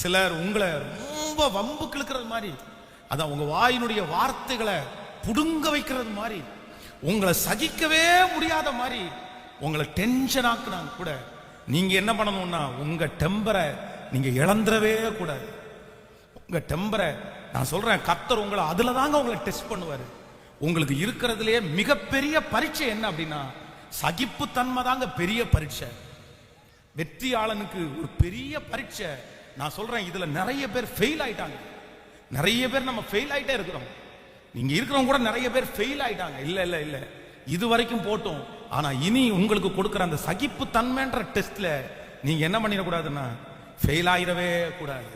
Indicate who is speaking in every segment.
Speaker 1: சிலர் உங்களை ரொம்ப வம்பு கிழக்கிறது மாதிரி. அதான் உங்க வாயினுடைய வார்த்தைகளை புடுங்க வைக்கிறது மாதிரி. உங்களை சகிக்கவே முடியாத மாதிரி உங்களை டென்ஷன் ஆக்குனாங்க கூட. நீங்க என்ன பண்ணணும்னா உங்க டெம்பரை நீங்க இழந்துடவே கூடாது. உங்க டெம்பரை நான் சொல்றேன் கத்தர் உங்களை அதுல தாங்க உங்களை டெஸ்ட் பண்ணுவாரு. உங்களுக்கு இருக்கிறதுலயே மிகப்பெரிய பரீட்சை என்ன அப்படின்னா சகிப்புத்தன்மை தாங்க பெரிய பரீட்சை. வெற்றியாளனுக்கு ஒரு பெரிய பரீட்சை. நான் சொல்றேன் இதுல நிறைய பேர் ஃபெயில் ஆயிட்டாங்க. நிறைய பேர் நம்ம ஃபெயில் ஆயிட்டே இருக்கிறோம். நீங்க இருக்கிறவங்க கூட நிறைய பேர் ஃபெயில் ஆயிட்டாங்க. இல்ல இல்ல இல்ல. இது வரைக்கும் போட்டோம். ஆனா இனி உங்களுக்கு கொடுக்குற அந்த சகிப்பு தன்மைன்ற டெஸ்ட்ல நீங்க என்ன பண்ணிடக்கூடாதுன்னா ஃபெயில் ஆயிடவே கூடாது.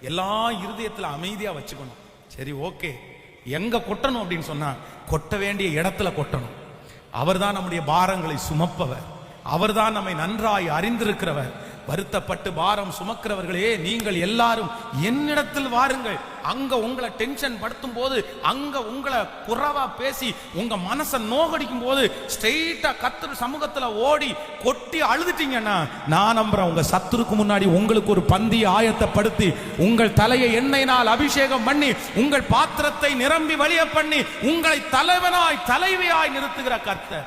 Speaker 1: எல்லா இருதயத்துல அமைதியா வச்சுக்கணும். சரி ஓகே. எங்க கொட்டணும் அப்படின்னு சொன்னா கொட்ட வேண்டிய இடத்துல கொட்டணும். அவர்தான் நம்முடைய பாரங்களை சுமப்பவர். அவர்தான் நம்மை நன்றாய் அறிந்திருக்கிறவர். வருத்தப்பட்டு பாரம் சுமக்கிறவர்களே நீங்கள் எல்லாரும் என்னிடத்தில் வாருங்கள். அங்க உங்களை டென்ஷன் படுத்தும் போது அங்க உங்களை குறவா பேசி உங்க மனசை நோகடிக்கும் போது ஸ்ட்ரெயிட்டா கத்துரு சமூகத்துல ஓடி கொட்டி அழுதுட்டீங்கன்னா நான் நம்புறேன் உங்க சத்துருக்கு முன்னாடி உங்களுக்கு ஒரு பந்தி ஆயத்தப்படுத்தி உங்கள் தலையை எண்ணெயினால் அபிஷேகம் பண்ணி உங்கள் பாத்திரத்தை நிரம்பி வழிய பண்ணி உங்களை தலைவனாய் தலைவியாய் நிறுத்துகிற கர்த்தர்.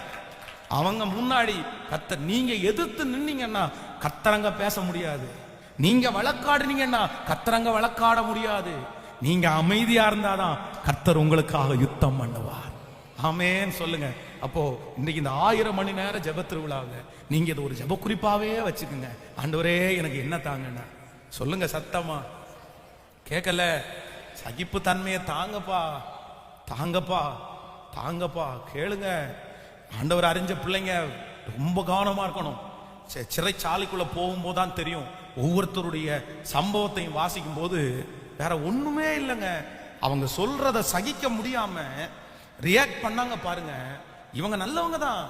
Speaker 1: அவங்க முன்னாடி கத்த நீங்க எதிர்த்து நின்னீங்கன்னா கத்தரங்க பேச முடியாது. நீங்க வழக்காடுனீங்கன்னா கத்தரங்க வழக்காட முடியாது. நீங்க அமைதியா இருந்தாதான் கர்த்தர் உங்களுக்காக யுத்தம் பண்ணுவார். ஆமேன்னு சொல்லுங்க. அப்போ இன்னைக்கு இந்த ஆயிரம் மணி நேரம் ஜப திருவிழாவுல நீங்க இது ஒரு ஜப குறிப்பாவே வச்சுக்கோங்க. ஆண்டவரே எனக்கு என்ன தாங்கண்ணா சொல்லுங்க சத்தமா. கேட்கல சகிப்பு தன்மையை தாங்கப்பா. தாங்கப்பா. தாங்கப்பா. கேளுங்க. ஆண்டவர் அறிஞ்ச பிள்ளைங்க ரொம்ப கவனமா இருக்கணும். சிறைச்சாலைக்குள்ள போகும்போது தான் தெரியும். ஒவ்வொருத்தருடைய சம்பவத்தையும் வாசிக்கும் போது வேற ஒண்ணுமே இல்லைங்க. அவங்க சொல்றத சகிக்க முடியாம ரியாக்ட் பண்ணாங்க பாருங்க. இவங்க நல்லவங்க தான்.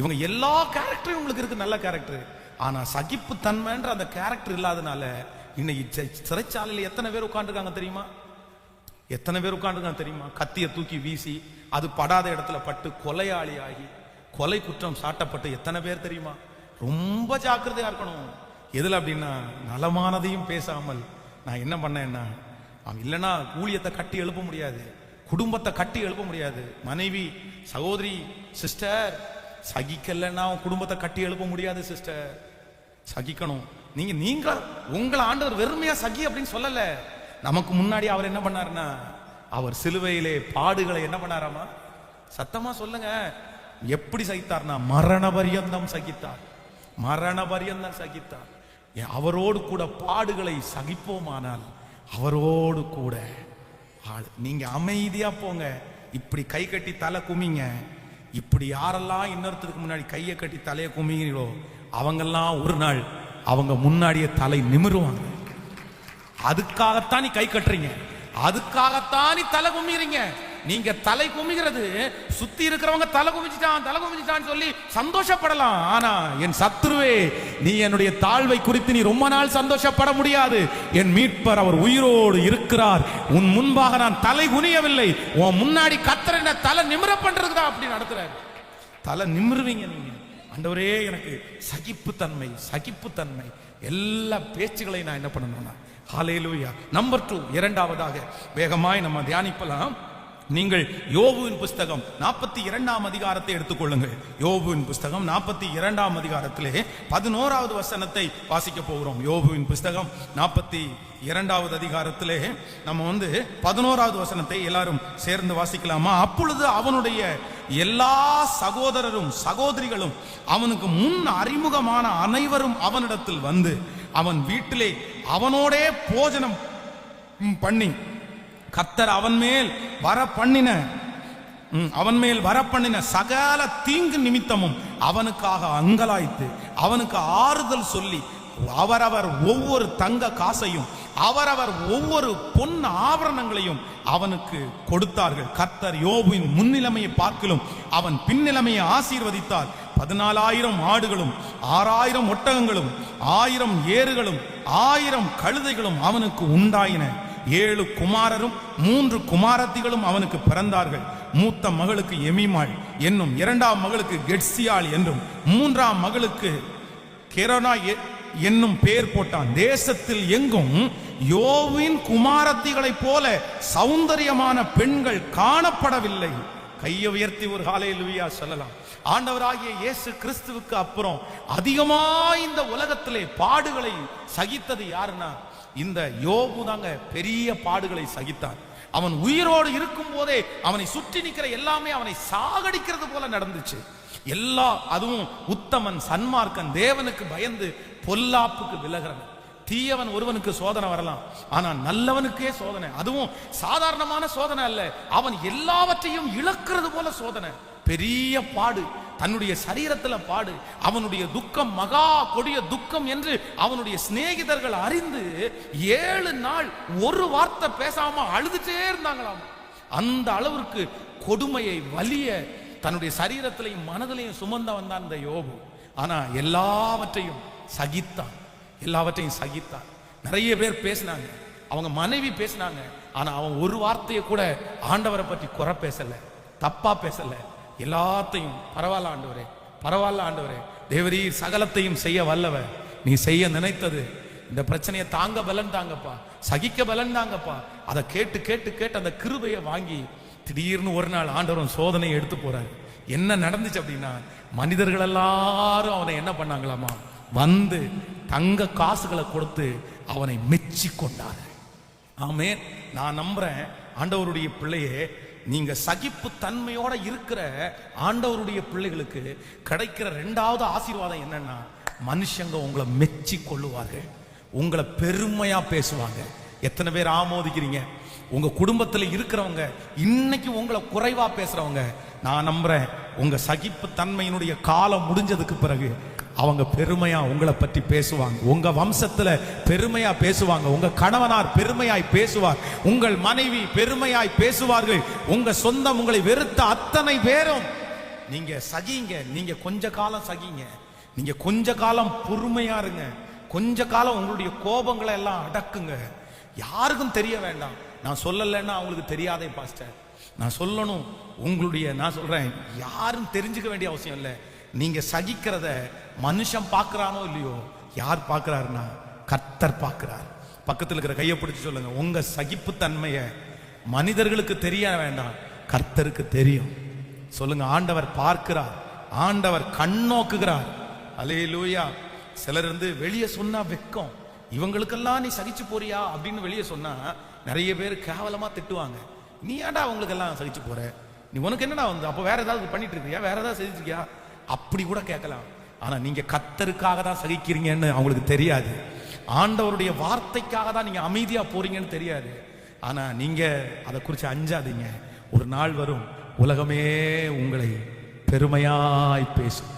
Speaker 1: இவங்க எல்லா கேரக்டரும் உங்களுக்கு இருக்கு நல்ல கேரக்டர் ஆனா சகிப்பு தன்மைன்ற அந்த கேரக்டர் இல்லாதனால இன்னைக்கு சிறைச்சாலையில் எத்தனை பேர் உட்காந்துருக்காங்க தெரியுமா? எத்தனை பேர் உட்காந்துருக்காங்க தெரியுமா? கத்தியை தூக்கி வீசி அது படாத இடத்துல பட்டு கொலையாளி ஆகி கொலை குற்றம் சாட்டப்பட்டு எத்தனை பேர் தெரியுமா? ரொம்ப ஜாக்கிரதையா இருக்கணும். எதில் அப்படின்னா நலமானதையும் பேசாமல் நான் என்ன பண்ணேன்னா அவன் இல்லைன்னா ஊழியத்தை கட்டி எழுப்ப முடியாது. குடும்பத்தை கட்டி எழுப்ப முடியாது. மனைவி சகோதரி சிஸ்டர் சகிக்கலைன்னா அவன் குடும்பத்தை கட்டி எழுப்ப முடியாது சிஸ்டர் சகிக்கணும். நீங்க நீங்க உங்களை ஆண்டவர் வெறுமையா சகி அப்படின்னு சொல்லல. நமக்கு முன்னாடி அவர் என்ன பண்ணாருன்னா அவர் சிலுவையிலே பாடுகளை என்ன பண்ணாராமா? சத்தமா சொல்லுங்க. எப்படி சகித்தார்னா மரண பரியந்தம் சகித்தார். மரண பரியந்தம் சகித்தார் அவரோடு கூட பாடுகளை சகிப்போமானால் அவரோடு கூட நீங்க அமைதியா போங்க. இப்படி கை கட்டி தலை குமிங்க. இப்படி யாரெல்லாம் இன்னொருத்தருக்கு முன்னாடி கையை கட்டி தலையை குமிங்களோ அவங்கெல்லாம் ஒரு நாள் அவங்க முன்னாடியே தலை நிமிருவாங்க. அதுக்காகத்தான் நீ கை கட்டுறீங்க. அதுக்காகத்தான் நீ தலை குமிறீங்க நீங்க தலை குமிகிறது. சுத்தி இருக்கிறவங்க தலை குமிச்சிட்டான் தலை குமிச்சிட்டான்னு சொல்லி சந்தோஷப்படலாம். ஆனா என் சத்துருவே நீ என்னுடைய தாழ்வை குறித்து நீ ரொம்ப நாள் சந்தோஷப்பட முடியாது. என் மீட்பர் அவர் உயிரோடு இருக்கிறார். உன் முன்பாக நான் தலை குனியவில்லை. உன் முன்னாடி கத்தர் என்ன தலை நிமிர பண்றதுதான் அப்படி நடத்துறாரு. தலை நிமிருவீங்க நீங்க. அண்டவரே எனக்கு சகிப்புத்தன்மை சகிப்புத்தன்மை. எல்லா பேச்சுகளையும் நான் என்ன பண்ணணும்னா ஹalleluya. நம்பர் டூ இரண்டாவதாக வேகமாய் நம்ம தியானிப்பலாம். நீங்கள் யோபுவின் புஸ்தகம் நாற்பத்தி இரண்டாம் அதிகாரத்தை எடுத்துக்கொள்ளுங்கள். யோபுவின் புஸ்தகம் நாற்பத்தி இரண்டாம் அதிகாரத்திலே பதினோராவது வசனத்தை வாசிக்க போகிறோம். யோபுவின் புஸ்தகம் நாற்பத்தி இரண்டாவது அதிகாரத்திலே நம்ம வந்து பதினோராவது வசனத்தை எல்லாரும் சேர்ந்து வாசிக்கலாமா? அப்பொழுது அவனுடைய எல்லா சகோதரரும் சகோதரிகளும் அவனுக்கு முன் அறிமுகமான அனைவரும் அவனிடத்தில் வந்து அவன் வீட்டிலே அவனோடே போஜனம் பண்ணி கத்தர் அவன் மேல் வர பண்ணின அவன் மேல் வர பண்ணின சகல தீங்கு நிமித்தமும் அவனுக்காக அங்கலாய்த்து அவனுக்கு ஆறுதல் சொல்லி அவரவர் ஒவ்வொரு தங்க காசையும் அவரவர் ஒவ்வொரு பொன் ஆபரணங்களையும் அவனுக்கு கொடுத்தார்கள். கர்த்தர் யோபுவின் முன்னிலைமையை பார்க்கிலும் அவன் பின்னிலைமையை ஆசீர்வதித்தார். பதினாலாயிரம் ஆடுகளும் ஆறாயிரம் ஒட்டகங்களும் ஆயிரம் ஏறுகளும் ஆயிரம் கழுதைகளும் அவனுக்கு உண்டாயின. ஏழு குமாரரும் மூன்று குமாரத்திகளும் அவனுக்கு பிறந்தார்கள். மூத்த மகளுக்கு எமிமாள் என்னும் இரண்டாம் மகளுக்கு கெட்சியாள் என்றும் மூன்றாம் மகளுக்கு கெரோனா என்னும் பெயர் போட்டான். தேசத்தில் எங்கும் யோவின் குமாரத்திகளைப் போல சௌந்தரியமான பெண்கள் காணப்படவில்லை. கையை உயர்த்தி ஒரு ஹalleluya சொல்லலாம். ஆண்டவராகிய இயேசு கிறிஸ்துவுக்கு அப்புறம் அதிகமா இந்த உலகத்திலே பாடுகளை சகித்தது யாருன்னா இந்த யோபு தாங்க பெரிய பாடுகளை சகித்தான் அவன் உயிரோடு இருக்கும் போதே அவனை சுற்றி நிற்கிற எல்லாமே அவனை சாகடிக்கிறது போல நடந்துச்சு. எல்லா அதுவும் உத்தமன் சன்மார்க்கன் தேவனுக்கு பயந்து பொல்லாப்புக்கு விலகிறவன். தீயவன் ஒருவனுக்கு சோதனை வரலாம். ஆனா நல்லவனுக்கே சோதனை. அதுவும் சாதாரணமான சோதனை அல்ல. அவன் எல்லாவற்றையும் இழக்கிறது போல சோதனை. பெரிய பாடு. தன்னுடைய சரீரத்தில் பாடு. அவனுடைய துக்கம் மகா கொடிய துக்கம் என்று அவனுடைய சிநேகிதர்கள் அறிந்து ஏழு நாள் ஒரு வார்த்தை பேசாம அழுதுட்டே இருந்தாங்களாம். அந்த அளவிற்கு கொடுமையை வலிய தன்னுடைய சரீரத்திலையும் மனதிலையும் சுமந்த வந்தான் இந்த யோபு. ஆனா எல்லாவற்றையும் சகித்தான். எல்லாவற்றையும் சகித்தான். நிறைய பேர் பேசினாங்க. அவங்க மனைவி பேசினாங்க. ஆனா அவன் ஒரு வார்த்தையை கூட ஆண்டவரை பற்றி குறை பேசல. தப்பா பேசலை. எல்லாத்தையும் பரவாயில்ல ஆண்டவரே பரவாயில்ல ஆண்டவரே தேவரீ சகலத்தையும் செய்ய வல்லவர். நீ செய்ய நினைத்தது. இந்த பிரச்சனையை தாங்க பலன் தாங்கப்பா. சகிக்க பலன் தாங்கப்பா. அதை கேட்டு கேட்டு கேட்டு அந்த கிருபையை வாங்கி திடீர்னு ஒரு நாள் ஆண்டவரும் சோதனையை எடுத்து போறாரு. என்ன நடந்துச்சு அப்படின்னா மனிதர்கள் எல்லாரும் அவனை என்ன பண்ணாங்களாமா? வந்து தங்க காசுகளை கொடுத்து அவனை மெச்சி கொண்டார் ஆமே நான் நம்புறேன் ஆண்டவருடைய பிள்ளையே நீங்க சகிப்பு தன்மையோட இருக்கிற ஆண்டவருடைய பிள்ளைகளுக்கு கிடைக்கிற ரெண்டாவது ஆசீர்வாதம் என்னன்னா மனுஷங்க உங்களை மெச்சி கொள்ளுவார்கள் உங்களை பெருமையா பேசுவாங்க. எத்தனை பேர் ஆமோதிக்கிறீங்க? உங்க குடும்பத்துல இருக்கிறவங்க இன்னைக்கு உங்களை குறைவா பேசுறவங்க நான் நம்புறேன் உங்க சகிப்பு தன்மையினுடைய காலம் முடிஞ்சதுக்கு பிறகு அவங்க பெருமையா உங்களை பற்றி பேசுவாங்க. உங்க வம்சத்துல பெருமையா பேசுவாங்க. உங்க கணவனார் பெருமையாய் பேசுவார். உங்கள் மனைவி பெருமையாய் பேசுவார்கள். உங்க சொந்தம் உங்களை வெறுத்த அத்தனை பேரும். நீங்க சகிங்க. நீங்க கொஞ்ச காலம் சகிங்க. நீங்க கொஞ்ச காலம் பொறுமையா இருங்க. கொஞ்ச காலம் உங்களுடைய கோபங்களை எல்லாம் அடக்குங்க. யாருக்கும் தெரிய வேண்டாம். நான் சொல்லலைன்னா அவங்களுக்கு தெரியாதே பாஸ்டர். நான் சொல்லணும். உங்களுடைய நான் சொல்றேன். யாரும் தெரிஞ்சுக்க வேண்டிய அவசியம் இல்லை. நீங்க சகிக்கிறத மனுஷன் பார்க்கறானோ இல்லையோ யார் பார்க்கறாருன்னா கர்த்தர் பார்க்கிறார். பக்கத்தில் இருக்கிற கையை பிடிச்சி சொல்லுங்க. உங்க சகிப்புத்தன்மையை மனிதர்களுக்கு தெரிய வேண்டாம். கர்த்தருக்கு தெரியும். சொல்லுங்க ஆண்டவர் பார்க்கிறார். ஆண்டவர் கண்ணோக்குகிறார் அலேலூயா சிலர் இருந்து வெளியே சொன்னா வெக்கம் இவங்களுக்கெல்லாம் நீ சகிச்சு போறியா அப்படின்னு வெளியே சொன்னா நிறைய பேர் கேவலமா திட்டுவாங்க. நீ ஏன்டா அவங்களுக்கெல்லாம் சகிச்சு போற? நீ உனக்கு என்னடா வந்து? அப்போ வேற ஏதாவது பண்ணிட்டு இருக்கியா? வேற ஏதாவது செஞ்சிருக்கியா அப்படி கூட கேட்கலாம். ஆனா நீங்க கத்தருக்காக தான் சகிக்கிறீங்கன்னு அவங்களுக்கு தெரியாது. ஆண்டவருடைய வார்த்தைக்காக தான் நீங்க அமைதியா போறீங்கன்னு தெரியாது. ஆனா நீங்க அதை குறித்து அஞ்சாதீங்க. ஒரு நாள் வரும் உலகமே உங்களை பெருமையாய் பேசும்.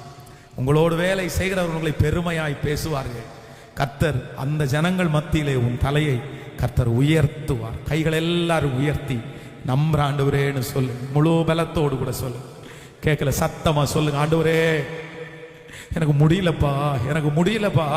Speaker 1: உங்களோடு வேலை செய்கிறவர் உங்களை பெருமையாய் பேசுவார்கள். கர்த்தர் அந்த ஜனங்கள் மத்தியிலே உன் தலையை கர்த்தர் உயர்த்துவார். கைகள் எல்லாரும் உயர்த்தி நம்புற ஆண்டவரேன்னு சொல்லு. முழு பலத்தோடு கூட சொல்லு. கேட்கல சத்தமா சொல்லுங்க ஆண்டவரே. எனக்கு முடியலப்பா எனக்கு முடியலப்பா.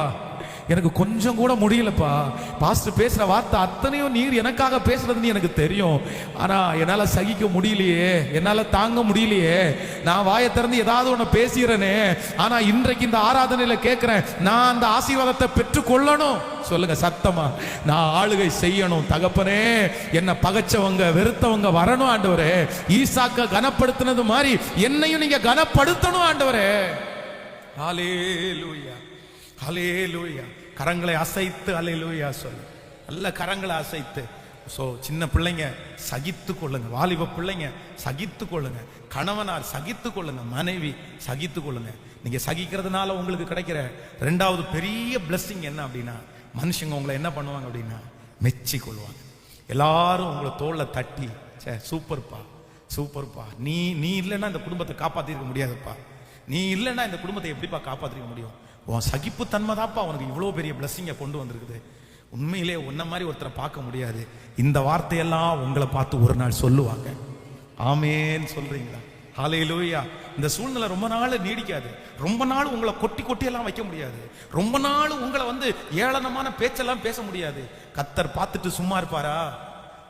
Speaker 1: எனக்கு கொஞ்சம் கூட முடியலப்பா. பாஸ்டர் பேசுற வார்த்தை அத்தனையும் நீர் எனக்காக பேசுறதுன்னு எனக்கு தெரியும். ஆனா என்னால சகிக்க முடியலையே என்னால தாங்க முடியலையே. நான் வாயை திறந்து ஏதாவது ஒண்ணு பேசிடுறேனே ஆனா இன்றைக்கு இந்த ஆராதனையில கேட்கிறேன் நான் அந்த ஆசீர்வாதத்தை பெற்றுக்கொள்ளணும். சொல்லுங்க சத்தமா. நான் ஆளுகை செய்யணும் தகப்பனே. என்ன பகைச்சவங்க வெறுத்தவங்க வரணும் ஆண்டவரே. ஈசாக்க கனப்படுத்தினது மாதிரி என்னையும் நீங்க கனப்படுத்தணும் ஆண்டவரே. ஹalleluya ஹalleluya கரங்களை அசைத்து ஹalleluya சொல்லு. நல்ல கரங்களை அசைத்து. ஸோ சின்ன பிள்ளைங்க சகித்து கொள்ளுங்க. வாலிப பிள்ளைங்க சகித்து கொள்ளுங்க. கணவனார் சகித்து கொள்ளுங்க. மனைவி சகித்து கொள்ளுங்க. நீங்கள் சகிக்கிறதுனால உங்களுக்கு கிடைக்கிற ரெண்டாவது பெரிய பிளஸ்ஸிங் என்ன அப்படின்னா மனுஷங்க உங்களை என்ன பண்ணுவாங்க அப்படின்னா மெச்சி கொள்வாங்க எல்லாரும் உங்களை தோல்ல தட்டி சே சூப்பர்ப்பா சூப்பர்ப்பா நீ நீ இல்லைன்னா அந்த குடும்பத்தை காப்பாற்றிருக்க முடியாதுப்பா. நீ இல்லைன்னா இந்த குடும்பத்தை எப்படிப்பா காப்பாற்றிக்க முடியும்? உன் சகிப்பு தன்மை தான்ப்பா உனக்கு இவ்வளோ பெரிய பிளஸ்ஸிங்கை கொண்டு வந்திருக்குது. உண்மையிலே உன்ன மாதிரி ஒருத்தரை பார்க்க முடியாது. இந்த வார்த்தையெல்லாம் உங்களை பார்த்து ஒரு நாள் சொல்லுவாங்க. ஆமேன்னு சொல்றீங்களா? ஹalleluya இந்த சூழ்நிலை ரொம்ப நாள் நீடிக்காது. ரொம்ப நாள் உங்களை கொட்டி கொட்டி எல்லாம் வைக்க முடியாது. ரொம்ப நாள் உங்களை வந்து ஏளனமான பேச்செல்லாம் பேச முடியாது. கத்தர் பார்த்துட்டு சும்மா இருப்பாரா?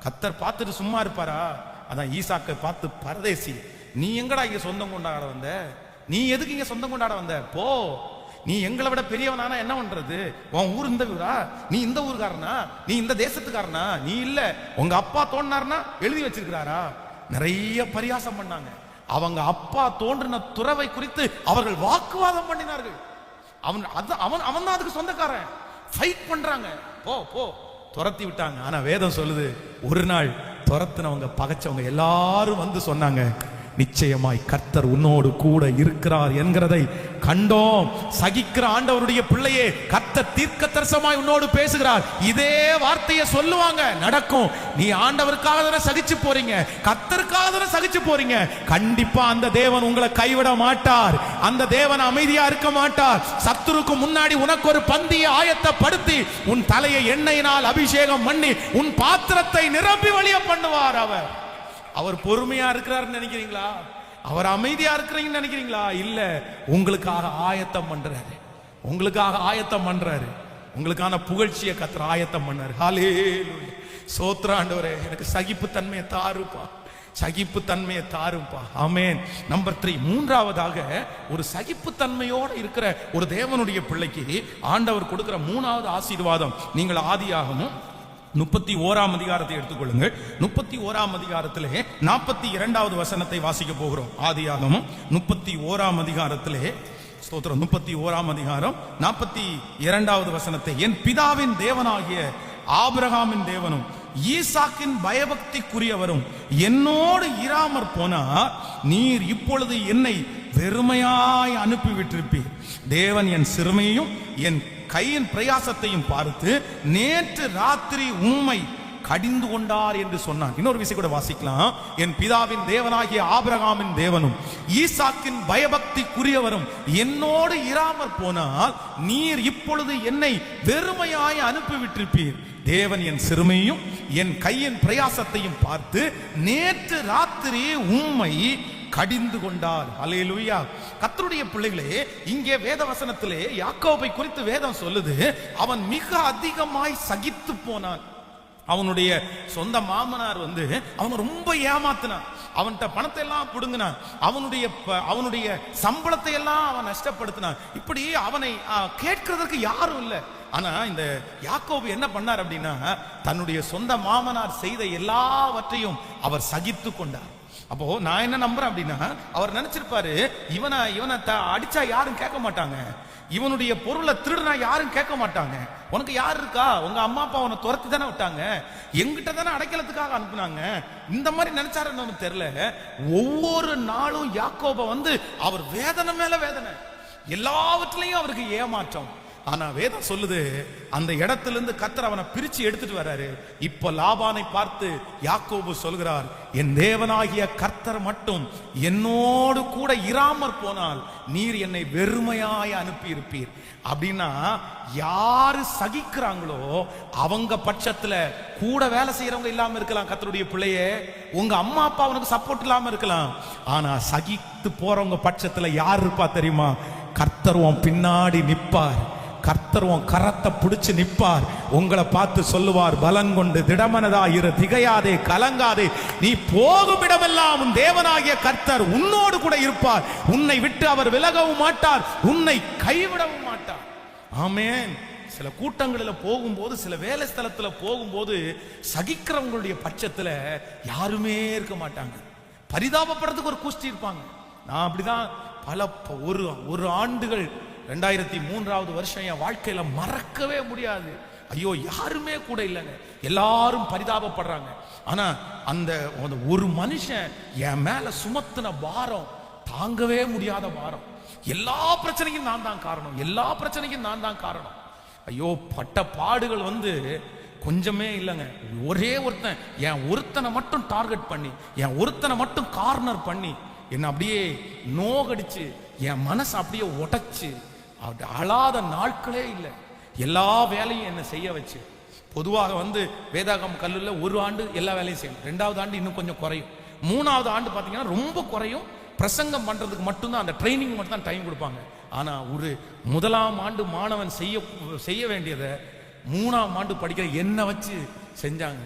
Speaker 1: கத்தர் பார்த்துட்டு சும்மா இருப்பாரா? அதான் ஈசாக்கை பார்த்து பரதேசி நீ எங்கடா இங்க சொந்தம் கொண்டாட வந்த? நீ எதுக்கு இங்க சொந்தம் கொண்டாட வந்த? போ. நீ எங்களை விட பெரியவனானா என்ன பண்றது? உன் ஊர் இந்த ஊரா? நீ இந்த ஊருக்காரனா நீ இந்த தேசத்துக்காரனா? நீ இல்ல. உங்க அப்பா தோண்டினார்னா எழுதி வச்சிருக்கிறாரா? நிறைய பரியாசம் பண்ணாங்க. அவங்க அப்பா தோன்றின துறவை குறித்து அவர்கள் வாக்குவாதம் பண்ணினார்கள். அவன் அது அவன் அவன் தான் அதுக்கு சொந்தக்காரன். ஃபைட் பண்றாங்க. போ போ. துரத்தி விட்டாங்க. ஆனா வேதம் சொல்லுது ஒரு நாள் துரத்துனவங்க பகைச்சவங்க எல்லாரும் வந்து சொன்னாங்க நிச்சயமாய் கர்த்தர் உன்னோடு கூட இருக்கிறார் என்கிறதை கண்டோம். சகிக்கிற ஆண்டவருடைய பிள்ளையே கர்த்தர் தீர்க்க தரிசமாய் உன்னோடு பேசுகிறார். இதே வார்த்தையை சொல்லுவாங்க. நடக்கும். நீ ஆண்டவருக்காக தானே சகிச்சு போறீங்க. கர்த்தருக்காக தானே சகிச்சு போறீங்க. கண்டிப்பா அந்த தேவன் உங்களை கைவிட மாட்டார். அந்த தேவன் அமைதியா இருக்க மாட்டார். சத்துருக்கு முன்னாடி உனக்கு ஒரு பந்தியை ஆயத்தப்படுத்தி உன் தலையை எண்ணெயினால் அபிஷேகம் பண்ணி உன் பாத்திரத்தை நிரம்பி வழிய பண்ணுவார் அவர். அவர் பொறுமையா இருக்கிறாருன்னு நினைக்கிறீங்களா? அவர் அமைதியா இருக்கிறீங்கன்னு நினைக்கிறீங்களா? இல்ல உங்களுக்காக ஆயத்தம் பண்றாரு. உங்களுக்காக ஆயத்தம் பண்றாரு. உங்களுக்கான புகழ்ச்சியை கத்துற ஆயத்தம் பண்ணாரு. ஹாலே சோத்ராண்டவரே எனக்கு சகிப்பு தன்மையை தாருப்பா. சகிப்பு தன்மையை தாருப்பா ஆமேன் நம்பர் த்ரீ மூன்றாவதாக ஒரு சகிப்பு தன்மையோட இருக்கிற ஒரு தேவனுடைய பிள்ளைக்கு ஆண்டவர் கொடுக்கிற மூணாவது ஆசீர்வாதம். நீங்கள் ஆதியாகமும் முப்பத்தி ஓராம் அதிகாரத்தை எடுத்துக்கொள்ளுங்கள். முப்பத்தி ஓராம் அதிகாரத்திலே நாற்பத்தி இரண்டாவது வசனத்தை வாசிக்க போகிறோம். ஆதியாகமும் முப்பத்தி ஓராம் அதிகாரத்திலே ஸ்தோத்திரம் முப்பத்தி ஓராம் அதிகாரம் நாற்பத்தி இரண்டாவது வசனத்தை என் பிதாவின் தேவனாகிய ஆபிரகாமின் தேவனும் ஈசாக்கின் பயபக்திக்குரியவரும் என்னோடு இராமற் போனார் நீர் இப்பொழுது என்னை வெறுமையாய் அனுப்பிவிட்டிருப்பீர். தேவன் என் சிறுமையையும் என் கையின் பிரயாசத்தையும் பார்த்து நேற்று ராத்திரி உண்மை கடிந்து கொண்டார் என்று சொன்னான். இன்னொரு விஷயம் கூட வாசிக்கலாம். என் பிதாவின் தேவனாகிய ஆபிரகாமின் தேவனும் ஈசாக்கின் பயபக்திக்குரியவரும் என்னோடு இராமற் போனால் நீர் இப்பொழுது என்னை வெறுமையாய் அனுப்பிவிட்டிருப்பீர். தேவன் என் சிறுமையும் என் கையின் பிரயாசத்தையும் பார்த்து நேற்று ராத்திரி உண்மை கடிந்து கொண்டார். அலையலுயா கத்தருடைய பிள்ளைகளே இங்கே வேத வசனத்திலே யாக்கோபை குறித்து வேதம் சொல்லுது. அவன் மிக அதிகமாய் சகித்து போனான். அவனுடைய சொந்த மாமனார் வந்து அவனை ரொம்ப ஏமாத்தினான். அவன்கிட்ட பணத்தை எல்லாம் பிடுங்கினான். அவனுடைய ப- அவனுடைய சம்பளத்தை எல்லாம் அவன் நஷ்டப்படுத்தினான். இப்படி அவனை ஆ, யாரும் இல்லை. ஆனா இந்த யாக்கோபு என்ன பண்ணார் அப்படின்னா தன்னுடைய சொந்த மாமனார் செய்த எல்லாவற்றையும் அவர் சகித்து கொண்டார். அப்போ நான் என்ன நம்புறேன் அப்படின்னா அவர் நினைச்சிருப்பாரு இவனை இவனை த- அடிச்சா யாரும் கேட்க மாட்டாங்க. இவனுடைய பொருளை திருடுனா யாரும் கேட்க மாட்டாங்க. உனக்கு யார் இருக்கா? உங்க அம்மா அப்பா உன்னை துரத்தி தானே விட்டாங்க. எங்கிட்ட தானே அடைக்கலத்துக்காக அனுப்புனாங்க. இந்த மாதிரி நினைச்சாரு நமக்கு தெரியல. ஒவ்வொரு நாளும் யாக்கோப வந்து அவர் வேதனை மேல வேதனை. எல்லாவற்றிலையும் அவருக்கு ஏமாற்றம். ஆனா வேதம் சொல்லுது அந்த இடத்துல இருந்து கத்தர் அவனை பிரிச்சு எடுத்துட்டு வர்றாரு. இப்ப லாபானை பார்த்து யாக்கோபு சொல்கிறார் என் தேவனாகிய கர்த்தர் மட்டும் என்னோடு கூட இராமற் போனால் நீர் என்னை வெறுமையாய் அனுப்பி இருப்பீர் அப்படின்னா யாரு சகிக்கிறாங்களோ அவங்க பட்சத்துல கூட வேலை செய்யறவங்க இல்லாம இருக்கலாம் கத்தருடைய பிள்ளையே. உங்க அம்மா அப்பா அவனுக்கு சப்போர்ட் இல்லாம இருக்கலாம். ஆனா சகித்து போறவங்க பட்சத்துல யார் இருப்பா தெரியுமா? கர்த்தர் உன் பின்னாடி நிப்பார். கர்த்தர் உன் கரத்தை பிடிச்சு நிற்பார் உங்களை பார்த்து சொல்லுவார் பலம் கொண்டு திடமனதா இரு திகையாதே கலங்காதே. நீ போகும் இடமெல்லாம் உன் தேவனாகிய கர்த்தர் உன்னோடு கூட இருப்பார். உன்னை விட்டு அவர் விலகவும் மாட்டார் உன்னை கைவிடவும் மாட்டார். ஆமேன். சில கூட்டங்களில் போகும்போது சில வேலை ஸ்தலத்தில் போகும்போது சகிக்கிறவங்களுடைய பட்சத்தில் யாருமே இருக்க மாட்டாங்க. பரிதாபப்படுறதுக்கு ஒரு குஷ்டி இருப்பாங்க. நான் அப்படிதான் பல ப- ஒரு ஒரு ஆண்டுகள் ரெண்டாயிரத்தி மூன்றாவது வருஷம் என் வாழ்க்கையில மறக்கவே முடியாது. ஐயோ யாருமே கூட இல்லைங்க. எல்லாரும் பரிதாபப்படுறாங்க. ஆனா அந்த ஒரு மனுஷன் என் மேல சுமத்தின பாரம் தாங்கவே முடியாத பாரம். எல்லா பிரச்சனைக்கும் நான் தான் காரணம். எல்லா பிரச்சனைக்கும் நான் தான் காரணம். ஐயோ பட்ட பாடுகள் வந்து கொஞ்சமே இல்லைங்க. ஒரே ஒருத்தன் என் ஒருத்தனை மட்டும் டார்கெட் பண்ணி என் ஒருத்தனை மட்டும் கார்னர் பண்ணி என்னை அப்படியே நோகடிச்சு என் மனசை அப்படியே உடைச்சு அப்படி அழாத நாட்களே இல்லை. எல்லா வேலையும் என்னை செய்ய வச்சு. பொதுவாக வந்து வேதாகம் கல்லூரில ஒரு ஆண்டு எல்லா வேலையும் செய்யணும். ரெண்டாவது ஆண்டு இன்னும் கொஞ்சம் குறையும். மூணாவது ஆண்டு பார்த்தீங்கன்னா ரொம்ப குறையும். பிரசங்கம் பண்ணுறதுக்கு மட்டும்தான் அந்த ட்ரைனிங் மட்டும் தான் டைம் கொடுப்பாங்க. ஆனால் ஒரு முதலாம் ஆண்டு மாணவன் செய்ய செய்ய வேண்டியதை மூணாம் ஆண்டு படிக்கிற என்னை வச்சு செஞ்சாங்க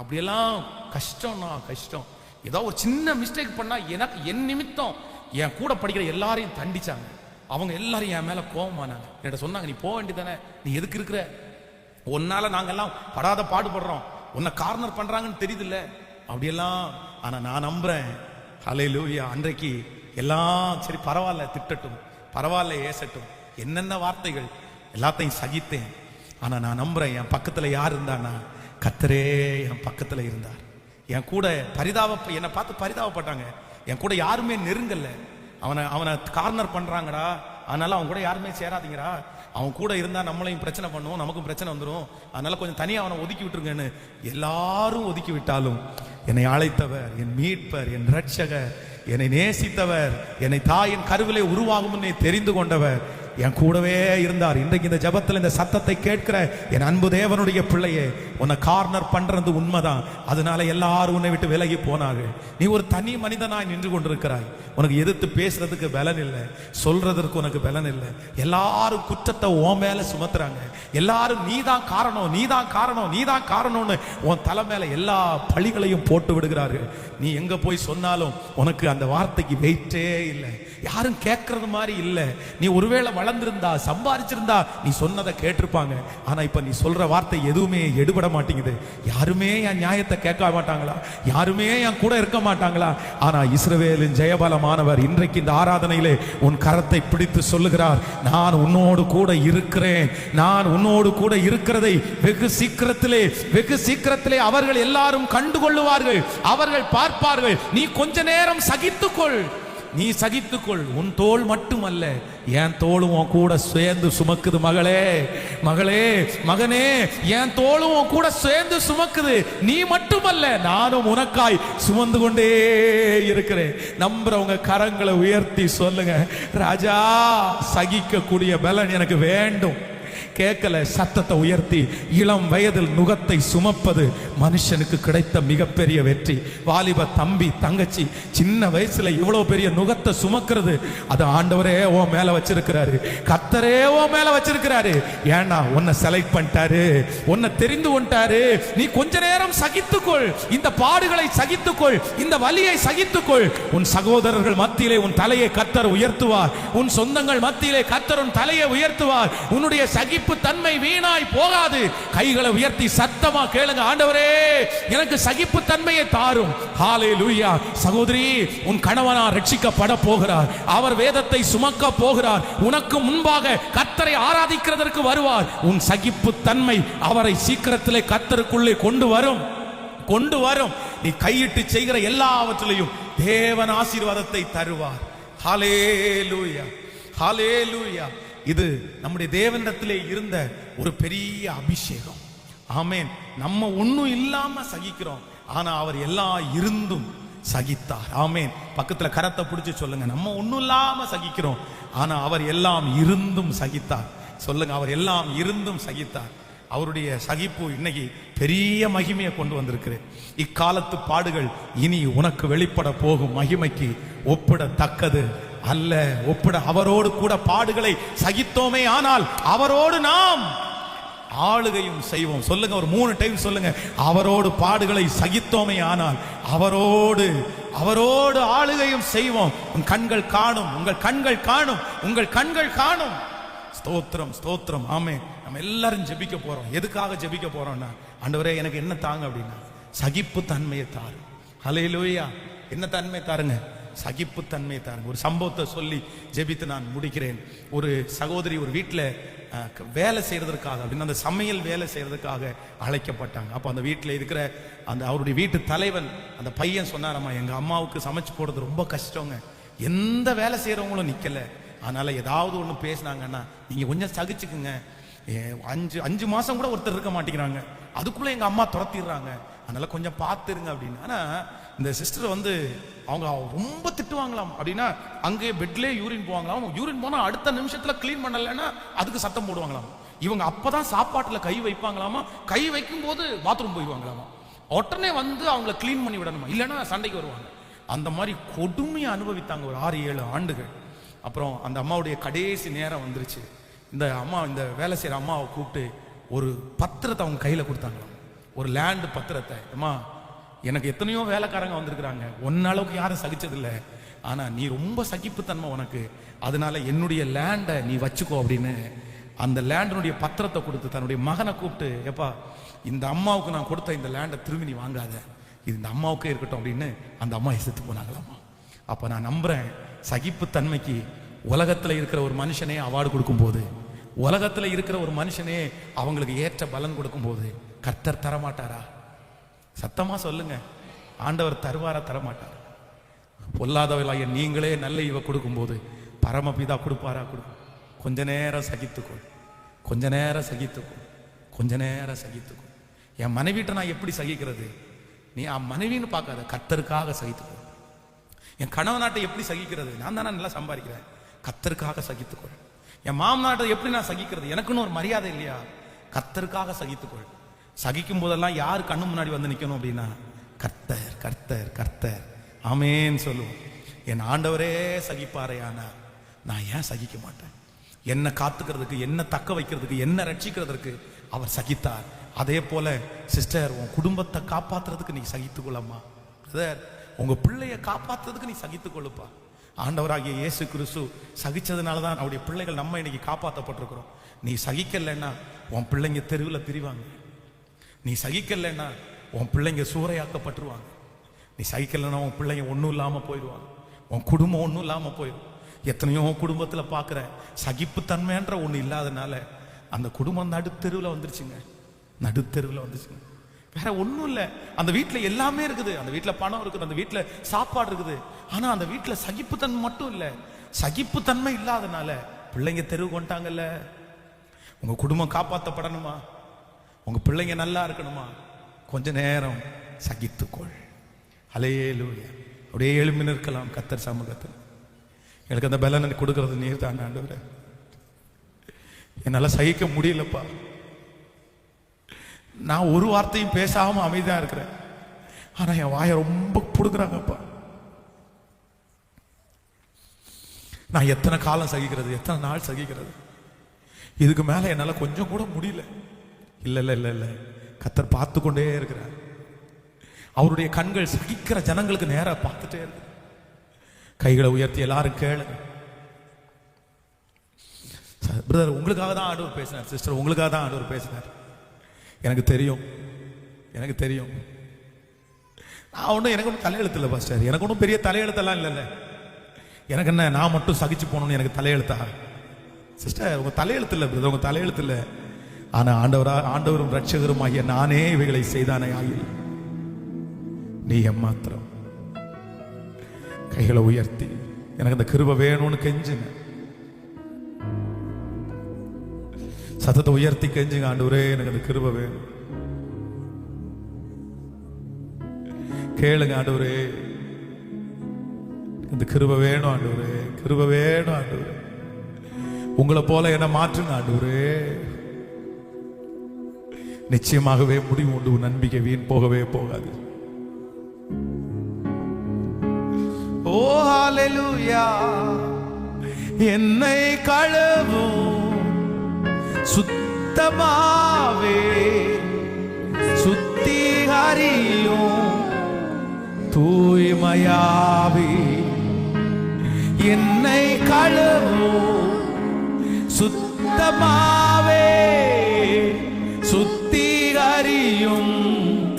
Speaker 1: அப்படியெல்லாம் கஷ்டம்னா கஷ்டம். ஏதோ ஒரு சின்ன மிஸ்டேக் பண்ணால் எனக்கு என் நிமித்தம் என் கூட படிக்கிற எல்லாரையும் தண்டிச்சாங்க. அவங்க எல்லாரும் என் மேலே கோவமானாங்க. என்கிட்ட சொன்னாங்க நீ போக வேண்டியதானே நீ எதுக்கு இருக்கிற? உன்னால நாங்கெல்லாம் படாத பாடுபடுறோம். உன்னை கார்னர் பண்ணுறாங்கன்னு தெரியுதுல்ல? அப்படியெல்லாம் ஆனால் நான் நம்புகிறேன் ஹலே லூயா அன்றைக்கு எல்லாம் சரி பரவாயில்ல திட்டட்டும். பரவாயில்ல ஏசட்டும். என்னென்ன வார்த்தைகள் எல்லாத்தையும் சகித்தேன். ஆனால் நான் நம்புகிறேன் என் பக்கத்தில் யார் இருந்தானா கத்தரே என் பக்கத்தில் இருந்தார். என் கூட பரிதாப என்னை பார்த்து பரிதாபப்பட்டாங்க. என் கூட யாருமே நெருங்கலை. அவனை அவனை கார்னர் பண்றாங்கடா. அதனால அவன் கூட யாருமே சேராதீங்கடா. அவன் கூட இருந்தா நம்மளையும் பிரச்சனை பண்ணுவோம் நமக்கும் பிரச்சனை வந்துடும் அதனால கொஞ்சம் தனியா அவனை ஒதுக்கி விட்டுருங்கன்னு எல்லாரும் ஒதுக்கி விட்டாலும் என்னை அழைத்தவர் என் மீட்பர் என் ரட்சகர் என்னை நேசித்தவர் என்னை தாயின் கருவிலே உருவாகும் தெரிந்து கொண்டவர் என் கூடவே இருந்தார். இன்றைக்கு இந்த ஜபத்தில் இந்த சத்தத்தை கேட்கிற என் அன்பு தேவனுடைய பிள்ளையே உன்னை கார்னர் பண்றது உண்மைதான். அதனால எல்லாரும் உன்னை விட்டு விலகி போனார்கள் நீ ஒரு தனி மனிதனாய் நின்று கொண்டிருக்கிறாய். உனக்கு எதிர்த்து பேசுறதுக்கு பலன் இல்லை. சொல்றதற்கு உனக்கு பலன் இல்லை. எல்லாரும் குற்றத்தை ஓ மேல சுமத்துறாங்க. எல்லாரும் நீதான் காரணம் நீதான் காரணம் நீதான் காரணம்னு உன் தலை மேல எல்லா பழிகளையும் போட்டு விடுகிறார்கள். நீ எங்க போய் சொன்னாலும் உனக்கு அந்த வார்த்தைக்கு வெயிட்டே இல்லை. யாரும் கேட்கறது மாதிரி இல்லை. நீ ஒருவேளை வளர்ந்துருந்தா சம்பாதிச்சிருந்தா நீ சொன்னதை கேட்டிருப்பாங்க. ஆனா இப்ப நீ சொல்ற வார்த்தை எதுவுமே எடுபட மாட்டேங்குது. யாருமே என் நியாயத்தை கேட்க மாட்டாங்களா? யாருமே என் கூட இருக்க மாட்டாங்களா? ஆனா இஸ்ரவேலின் ஜெயபலமானவர் இன்றைக்கு இந்த ஆராதனையிலே உன் கரத்தை பிடித்து சொல்லுகிறார். நான் உன்னோடு கூட இருக்கிறேன். நான் உன்னோடு கூட இருக்கிறதை வெகு சீக்கிரத்திலே வெகு சீக்கிரத்திலே அவர்கள் எல்லாரும் கண்டுகொள்ளுவார்கள். அவர்கள் பார்ப்பார்கள். நீ கொஞ்ச நேரம் சகித்துக்கொள். நீ சகித்துக்கொள். உன் தோள் மட்டுமல்ல என் தோளும் உன் கூட சேர்ந்து சுமக்குது மகளே. மகளே மகனே என் தோளும் உன் கூட சேர்ந்து சுமக்குது. நீ மட்டுமல்ல நானும் உனக்காய் சுமந்து கொண்டே இருக்கிறேன். நம்புறவங்க கரங்களை உயர்த்தி சொல்லுங்க. ராஜா சகிக்கக்கூடிய பலன் எனக்கு வேண்டும். கேட்கல சத்தத்தை உயர்த்தி இளம் வயதில் நுகத்தை சுமப்பது மனுஷனுக்கு கிடைத்த மிகப்பெரிய வெற்றி. வாலிப தம்பி தங்கச்சி சின்ன வயசுல இவ்வளவு பெரிய நுகத்தை சுமக்கிறது. அது ஆண்டவரே ஓ மேல வச்சிருக்கிறாரு. கத்தரே ஓ மேல வச்சிருக்கிறாரு. ஏன்னா உன்னை செலக்ட் பண்ணிட்டாரு. உன்னை தெரிந்து கொண்டாரு. நீ கொஞ்ச நேரம் சகித்துக்கொள். இந்த பாடுகளை சகித்துக்கொள். இந்த வலியை சகித்துக்கொள். உன் சகோதரர்கள் மத்தியிலே உன் தலையை கத்தர் உயர்த்துவார். உன் சொந்தங்கள் மத்தியிலே கத்தர் உன் தலையை உயர்த்துவார். உன்னுடைய சகிப்பு தன்மை வீணாய் போகாது. கைகளை உயர்த்தி சத்தமா கேளுங்க ஆண்டவரே எனக்கு சகிப்பு தன்மையை தாரும். ஹாலே லூயா சகோதரி உன் கணவனா ரட்சிக்கப்பட போகிறார். அவர் வேதத்தை சுமக்க போகிறார். உனக்கு முன்பாக கத்தரை ஆராதிக்கிறதற்கு வருவார். உன் சகிப்பு தன்மை அவரை சீக்கிரத்திலே கத்தருக்குள்ளே கொண்டு வரும். கொண்டு வரும். நீ கையிட்டு செய்கிற எல்லாவற்றிலையும் தேவன் ஆசீர்வாதத்தை தருவார். ஹாலே லூயா ஹாலே லூயா இது நம்முடைய தேவனிடத்திலே இருந்த ஒரு பெரிய அபிஷேகம். ஆமேன். நம்ம ஒன்றும் இல்லாம சகிக்கிறோம். ஆனா அவர் எல்லாம் இருந்தும் சகித்தார். ஆமேன். பக்கத்துல கரத்தை பிடிச்சு சொல்லுங்க. நம்ம ஒன்றும் இல்லாம சகிக்கிறோம். ஆனா அவர் எல்லாம் இருந்தும் சகித்தார். சொல்லுங்க. அவர் எல்லாம் இருந்தும் சகித்தார். அவருடைய சகிப்பு இன்னைக்கு பெரிய மகிமையை கொண்டு வந்திருக்கு இக்காலத்து பாடுகள் இனி உனக்கு வெளிப்பட போகும். மகிமைக்கு ஒப்பிடத்தக்கது. அல்ல ஒப்பிட அவரோடு கூட பாடுகளை சகித்தோமே ஆனால் அவரோடு நாம் ஆளுகையும் செய்வோம். சொல்லுங்க ஒரு மூணு டைம் சொல்லுங்க. அவரோடு பாடுகளை சகித்தோமே ஆனால் அவரோடு அவரோடு ஆளுகையும் செய்வோம். உன் கண்கள் காணும் உங்கள் கண்கள் காணும் உங்கள் கண்கள் காணும். ஸ்தோத்திரம் ஸ்தோத்திரம். ஆமே நம்ம எல்லாரும் ஜெபிக்க போறோம். எதுக்காக ஜெபிக்க போறோம்னா ஆண்டவரே எனக்கு என்ன தாங்க அப்படின்னா சகிப்பு தன்மையை தாரு. ஹalleluya. என்ன தன்மை தாருங்க? சகிப்புத்தன்மையை தாருங்க. ஒரு சம்பவத்தை சொல்லி ஜெபித்து நான் முடிக்கிறேன். ஒரு சகோதரி ஒரு வீட்டில் வேலை செய்கிறதுக்காக அப்படின்னு அந்த சமையல் வேலை செய்கிறதுக்காக அழைக்கப்பட்டாங்க. அப்போ அந்த வீட்டில் இருக்கிற அந்த அவருடைய வீட்டு தலைவன் அந்த பையன் சொன்னாரம்மா எங்கள் அம்மாவுக்கு சமைச்சு போடுறது ரொம்ப கஷ்டங்க. எந்த வேலை செய்கிறவங்களும் நிற்கலை அதனால் ஏதாவது ஒன்று பேசினாங்கன்னா நீங்கள் கொஞ்சம் சகிச்சுக்குங்க. அஞ்சு அஞ்சு மாதம் கூட ஒருத்தர் இருக்க மாட்டேங்கிறாங்க. அதுக்குள்ளே எங்கள் அம்மா துரத்திடுறாங்க. அதனால் கொஞ்சம் பார்த்துருங்க அப்படின்னு. ஆனால் இந்த சிஸ்டர் வந்து அவங்க ரொம்ப திட்டுவாங்களாம். அப்படின்னா அங்கே பெட்லயே யூரின் போவாங்களாம். யூரின் போனா அடுத்த நிமிஷத்துல க்ளீன் பண்ணலைன்னா அதுக்கு சத்தம் போடுவாங்களாம். இவங்க அப்பதான் சாப்பாட்டுல கை வைப்பாங்களாமா? கை வைக்கும் போது பாத்ரூம் போயிடுவாங்களாமா? உடனே வந்து அவங்கள க்ளீன் பண்ணி விடணுமா? இல்லைன்னா சண்டைக்கு வருவாங்க. அந்த மாதிரி கொடுமையை அனுபவித்தாங்க ஒரு ஆறு ஏழு ஆண்டுகள். அப்புறம் அந்த அம்மாவுடைய கடைசி நேரம் வந்துருச்சு. இந்த அம்மா இந்த வேலை செய்கிற அம்மாவை கூப்பிட்டு ஒரு பத்திரத்தை அவங்க கையில் கொடுத்தாங்களாம். ஒரு லேண்டு பத்திரத்தை. அம்மா எனக்கு எத்தனையோ வேலைக்காரங்க வந்திருக்கிறாங்க. ஒன்ன அளவுக்கு யாரும் சகிச்சதில்லை. ஆனால் நீ ரொம்ப சகிப்புத்தன்மை உனக்கு. அதனால என்னுடைய லேண்டை நீ வச்சுக்கோ அப்படின்னு அந்த லேண்டினுடைய பத்திரத்தை கொடுத்து தன்னுடைய மகனை கூப்பிட்டு எப்பா இந்த அம்மாவுக்கு நான் கொடுத்த இந்த லேண்டை திரும்பி நீ வாங்காத. இது இந்த அம்மாவுக்கே இருக்கட்டும் அப்படின்னு அந்த அம்மா செத்து போனாங்களாம்மா அப்போ நான் நம்புறேன் சகிப்புத்தன்மைக்கு உலகத்தில் இருக்கிற ஒரு மனுஷனே அவார்டு கொடுக்கும்போது உலகத்தில் இருக்கிற ஒரு மனுஷனே அவங்களுக்கு ஏற்ற பலன் கொடுக்கும்போது கர்த்தர் தரமாட்டாரா? சத்தமா சொல்லுங்க. ஆண்டவர் தருவாரா தரமாட்டார். பொல்லாதவளாகிய நீங்களே நல்ல இவ கொடுக்கும்போது பரமபிதா கொடுப்பாரா கொடுக்கும். கொஞ்ச நேரம் சகித்துக்கொள். கொஞ்ச நேரம் சகித்துக்கொள். கொஞ்ச நேரம் சகித்துக்கோ என் மனைவிட்ட நான் எப்படி சகிக்கிறது? நீ என் மனைவின்னு பார்க்காத கத்தருக்காக சகித்துக்கொள். என் கணவன் நாட்டை எப்படி சகிக்கிறது? நான் தானே நல்லா சம்பாதிக்கிறேன். கத்தருக்காக சகித்துக்கொள். என் மாமனாட்டை எப்படி நான் சகிக்கிறது? எனக்குன்னு ஒரு மரியாதை இல்லையா? கத்தருக்காக சகித்துக்கொள். சகிக்கும் போதெல்லாம் யார் கண்ணு முன்னாடி வந்து நிற்கணும் அப்படின்னா கர்த்தர் கர்த்தர் கர்த்தர் ஆமேன்னு சொல்லுவோம். என் ஆண்டவரே சகிப்பாரையானா நான் ஏன் சகிக்க மாட்டேன்? என்ன காத்துக்கிறதுக்கு என்ன தக்க வைக்கிறதுக்கு என்ன ரட்சிக்கிறதுக்கு அவர் சகித்தார். அதே போல சிஸ்டர் உன் குடும்பத்தை காப்பாத்துறதுக்கு நீ சகித்துக்கொள்ளம்மா. பிரதர் உங்க பிள்ளைய காப்பாத்துறதுக்கு நீ சகித்து கொள்ளுப்பா ஆண்டவராகிய இயேசு கிறிஸ்து சகிச்சதுனால தான் அவருடைய பிள்ளைகள் நம்ம இன்னைக்கு காப்பாற்றப்பட்டிருக்கிறோம் நீ சகிக்கலைன்னா உன் பிள்ளைங்க தெருவில் திரிவாங்க நீ சகிக்கலைன்னா உன் பிள்ளைங்க சூறையாக்கப்பட்டுருவாங்க. நீ சகிக்கலைன்னா உன் பிள்ளைங்க ஒன்றும் இல்லாமல் போயிடுவாங்க. உன் குடும்பம் ஒன்றும் இல்லாமல் போயிடும். எத்தனையோ குடும்பத்தில் பார்க்குற சகிப்புத்தன்மைன்ற ஒன்று இல்லாதனால அந்த குடும்பம் நடுத்தெருவில் வந்துருச்சுங்க. நடுத்தெருவில் வந்துச்சுங்க வேற ஒன்றும் இல்லை. அந்த வீட்டில் எல்லாமே இருக்குது. அந்த வீட்டில் பணம் இருக்குது. அந்த வீட்டில் சாப்பாடு இருக்குது. ஆனால் அந்த வீட்டில் சகிப்புத்தன்மை மட்டும் இல்லை. சகிப்புத்தன்மை இல்லாதனால பிள்ளைங்க தெருவு கொண்டாங்கல்ல உங்கள் குடும்பம் காப்பாற்றப்படணுமா உங்க பிள்ளைங்க நல்லா இருக்கணுமா? கொஞ்ச நேரம் சகித்துக்கொள். அலையேலூயா அப்படியே எழும்பி நிற்கலாம் கத்தர் சமூகத்தில். எனக்கு அந்த பலனை கொடுக்கறது நீர் தான் ஆண்டவரே. என்னால் சகிக்க முடியலப்பா. நான் ஒரு வார்த்தையும் பேசாமல் அமைதியாக இருக்கிறேன். ஆனால் என் வாயை ரொம்ப பிடுக்குறாங்கப்பா நான் எத்தனை காலம் சகிக்கிறது எத்தனை நாள் சகிக்கிறது? இதுக்கு மேலே என்னால் கொஞ்சம் கூட முடியல. இல்லை இல்லை இல்லை இல்லை. கத்தர் பார்த்து கொண்டே இருக்கிறார். அவருடைய கண்கள் சகிக்கிற ஜனங்களுக்கு நேராக பார்த்துட்டே இருக்கு. கைகளை உயர்த்தி எல்லாரும் கேளுங்க. பிரதர் உங்களுக்காக தான் ஆண்டவர் பேசினார். சிஸ்டர் உங்களுக்காக தான் ஆண்டவர் பேசினார். எனக்கு தெரியும். எனக்கு தெரியும். நான் ஒன்றும் எனக்கு ஒன்றும் தலையெழுத்து இல்லை பாஸ்டர் எனக்கு ஒன்றும் பெரிய தலையெழுத்தெல்லாம் இல்லைல்ல. எனக்கு என்ன நான் மட்டும் சகிச்சு போகணும்னு எனக்கு தலையெழுத்தா? சிஸ்டர் உங்கள் தலையெழுத்து இல்லை பிரதர் உங்கள் தலையெழுத்து இல்லை. ஆனா ஆண்டவரா ஆண்டவரும் ரட்சகருமாகிய நானே இவைகளை செய்தானே ஆகில் நீ எம்மாத்திரம் கைகளை உயர்த்தி எனக்கு அந்த கிருப வேணும்னு கெஞ்சுங்க. சத்தத்தை உயர்த்தி கெஞ்சுங்க ஆண்டவரே எனக்கு அந்த கிருப வேணும். கேளுங்க ஆண்டவரே. இந்த கிருப வேணும் ஆண்டவரே. கிருப வேணும் ஆண்டவரே. உங்களை போல என்ன மாற்றுங்க ஆண்டவரே. நிச்சயமாகவே முடிவு உண்டு. உன் நம்பிக்கை வீண் போகவே போகாது. ஓ ஹalleluya. என்னை கழுவும். சுத்தமாவே. சுத்திகரியும் தூய்மையாவே. என்னை கழுவும். சுத்தமாவே. சுத்திகரியும்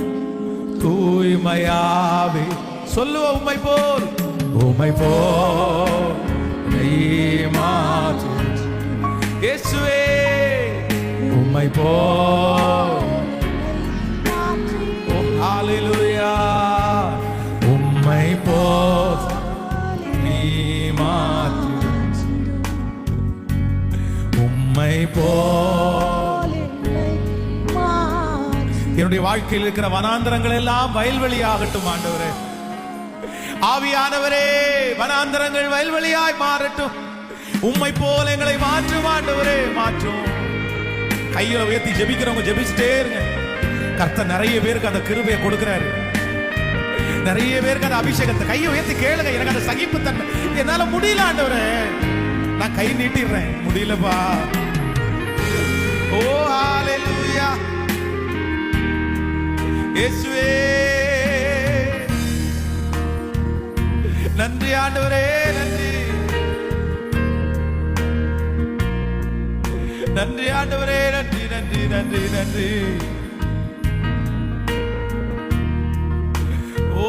Speaker 1: தூய்மையாவே. சொல்லுவ உம்மை போல். உம்மை போல். இயேசுவே. உம்மை போல். ஹalleluya. உம்மை போல். நீ மாற்று. உம்மை போல். என்னுடைய வாழ்க்கையில் இருக்கிற வனாந்தரங்கள் எல்லாம் வயல்வெளி ஆகட்டும் ஆண்டவரே. ஆவியானவரே வனாந்தரங்கள் வயல்வெளியாய் மாறட்டும். உம்மை போல எங்களை மாற்றும் ஆண்டவரே மாற்றும். கையில உயர்த்தி ஜெபிக்கிறவங்க ஜெபிச்சுட்டே இருங்க. கர்த்த நிறைய பேருக்கு அந்த கிருபையை கொடுக்கிறாரு. நிறைய பேருக்கு அந்த அபிஷேகத்தை கையை உயர்த்தி கேளுங்க. எனக்கு அந்த சகிப்புத்தன்மை என்னால முடியல ஆண்டவரே. நான் கை நீட்டிடுறேன். முடியலப்பா. ஓ ஹalleluya இயேசுவே. நன்றி ஆண்டவரே நன்றி. நன்றி ஆண்டவரே நன்றி நன்றி நன்றி நன்றி. ஓ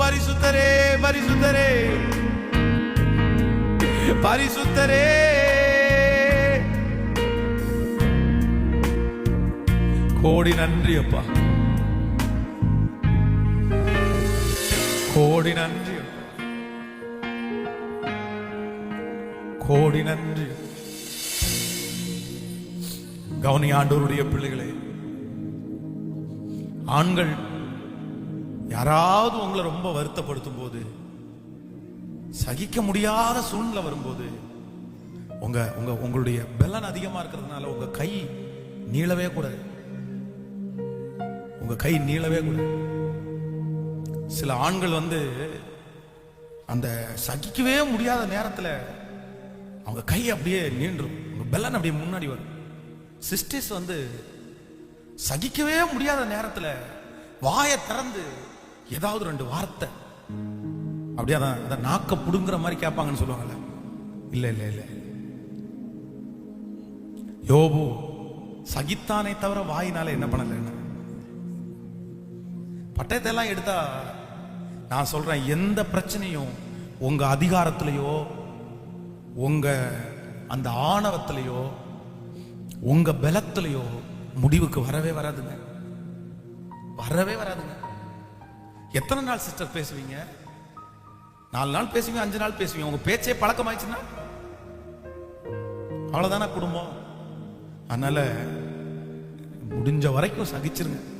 Speaker 1: பரிசுத்தரே பரிசுத்தரே. பரிசுத்தரே. கோடி நன்றி அப்பா கோடி நன்றி கோடி நன்றி கவனி ஆண்டோருடைய பிள்ளைகளே ஆண்கள் யாராவது உங்களை ரொம்ப வருத்தப்படுத்தும் போது சகிக்க முடியாத சூழ்நிலை வரும்போது உங்க உங்க உங்களுடைய பெலன் அதிகமா இருக்கிறதுனால உங்க கை நீளவே கூடாது உங்க கை நீளவே கூடாது சில ஆண்கள் வந்து அந்த சகிக்கவே முடியாத நேரத்தில் அவங்க கை அப்படியே நீண்டும் உங்க பெல்லன் அப்படியே முன்னாடி வரும். சிஸ்டர்ஸ் வந்து சகிக்கவே முடியாத நேரத்தில் வாயை திறந்து ஏதாவது ரெண்டு வார்த்தை. அப்படியே அதான் அதான் நாக்க புடுங்குற மாதிரி கேட்பாங்கன்னு சொல்லுவாங்கல்ல. இல்லை இல்லை இல்லை. யோபு சகித்தானே தவிர வாயினால என்ன பண்ணல பட்டயத்தை எல்லாம் எடுத்தா நான் சொல்றேன் எந்த பிரச்சனையும் உங்க அதிகாரத்திலையோ உங்க அந்த ஆணவத்திலையோ உங்க பலத்திலையோ முடிவுக்கு வரவே வராதுங்க. வரவே வராதுங்க. எத்தனை நாள் சிஸ்டர் பேசுவீங்க? நாலு நாள் பேசுவீங்க அஞ்சு நாள் பேசுவீங்க? உங்க பேச்சே பழக்கமாயிடுச்சுன்னா? அவ்வளவுதானே குடும்பம்? அதனால முடிஞ்ச வரைக்கும் சகிச்சிருங்க.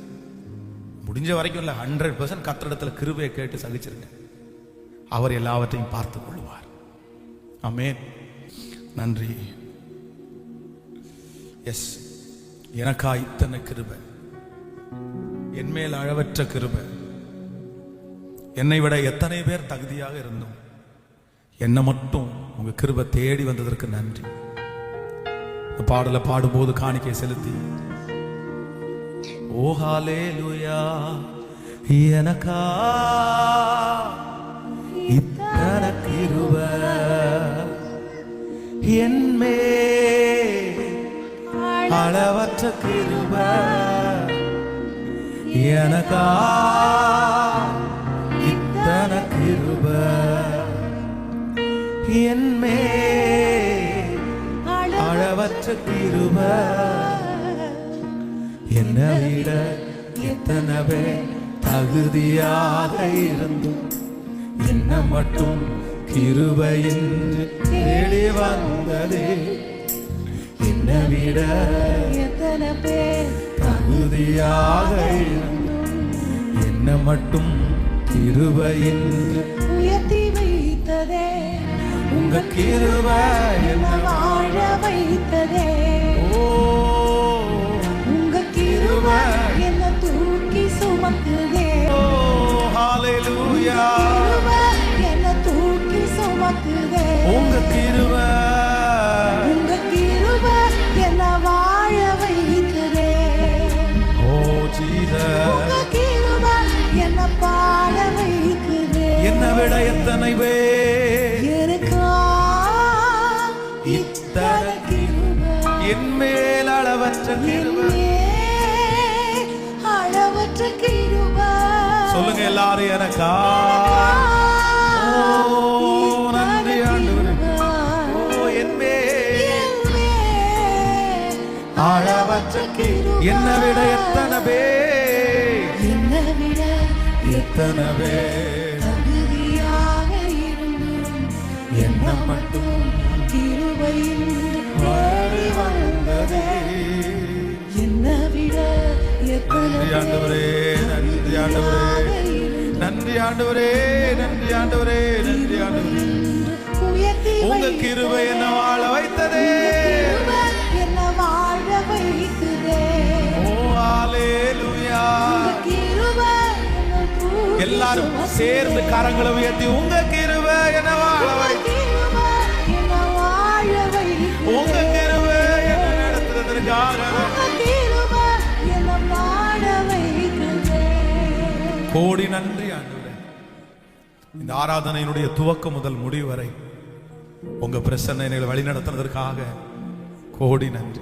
Speaker 1: முடிஞ்ச வரைக்கும் இல்லை ஹண்ட்ரட் பர்சன்ட் கத்திரத்தில் கிருபையை கேட்டு சகிச்சிருங்க அவர் எல்லாவற்றையும் பார்த்துக் கொள்வார். அமேன் நன்றி. எஸ் எனக்கா இத்தனை கிருபை. என் மேல் அளவற்ற கிருபை. என்னை விட எத்தனை பேர் தகுதியாக இருந்தோம் என்னை மட்டும் உங்க கிருபை தேடி வந்ததற்கு நன்றி. பாடலை பாடும்போது காணிக்கை செலுத்தி ஓ ஹalleluya. எனக்கா இத்தனை கிருபை. என்மே அளவற்ற கிருப. எனக்கா இத்தனை கிருபை. என்மே அளவற்ற கிருபை. என்னை விட எத்தனவே தகுதியாக இருந்தும் என்ன மட்டும் கிருபையின்றி தேடி வந்ததே. என்னை விட
Speaker 2: எத்தனை பேர்
Speaker 1: தகுதியாக இருந்தும் என்ன மட்டும் கிருபையின்றி
Speaker 2: உயர்த்தி வைத்ததே.
Speaker 1: உங்க கிருபை
Speaker 2: என்ன வாழ வைத்ததே. கிருபை என்ன தூக்கி சுமக்குதே
Speaker 1: உங்க கிருபை.
Speaker 2: உங்க கிருபை என்ன வாழ வைக்குதே
Speaker 1: ஓ ஜீசஸ்
Speaker 2: உங்க கிருபை என்ன பாட வைக்குதே
Speaker 1: என்னை விட எத்தனை பேர் சொல்லுங்க எல்லாரும் எனக்கா? நன்றி ஆண்டவரே. ஓ என் மேல். அளவற்ற கிருபை என்னை விட எத்தனை பேர்?
Speaker 2: என்னை விட
Speaker 1: எத்தனை
Speaker 2: இருந்தும்
Speaker 1: என்ன மட்டும் வந்ததே.
Speaker 2: என்னை விட எத்தனை
Speaker 1: ஆண்டவரே நன்றி ஆண்டவரே. ஆண்டவரே நன்றி ஆண்டவரே நன்றி ஆண்டவரே. உங்க கிருபை என்ன வாழ வைத்ததே.
Speaker 2: என்ன வாழ வைக்குதே
Speaker 1: ஓ
Speaker 2: தூக்கி
Speaker 1: எல்லாரும் சேர்ந்து கரங்களை உயர்த்தி உங்க கிருபை என்ன வாழ வை
Speaker 2: கிருபை என்ன வாழ
Speaker 1: உங்க கிருபை என்ன
Speaker 2: வைக்குதே
Speaker 1: கோடி நன்றி. இந்த ஆராதனையினுடைய துவக்கம் முதல் முடிவு வரை உங்க பிரசன்னை வழிநடத்துறதற்காக கோடி நன்றி.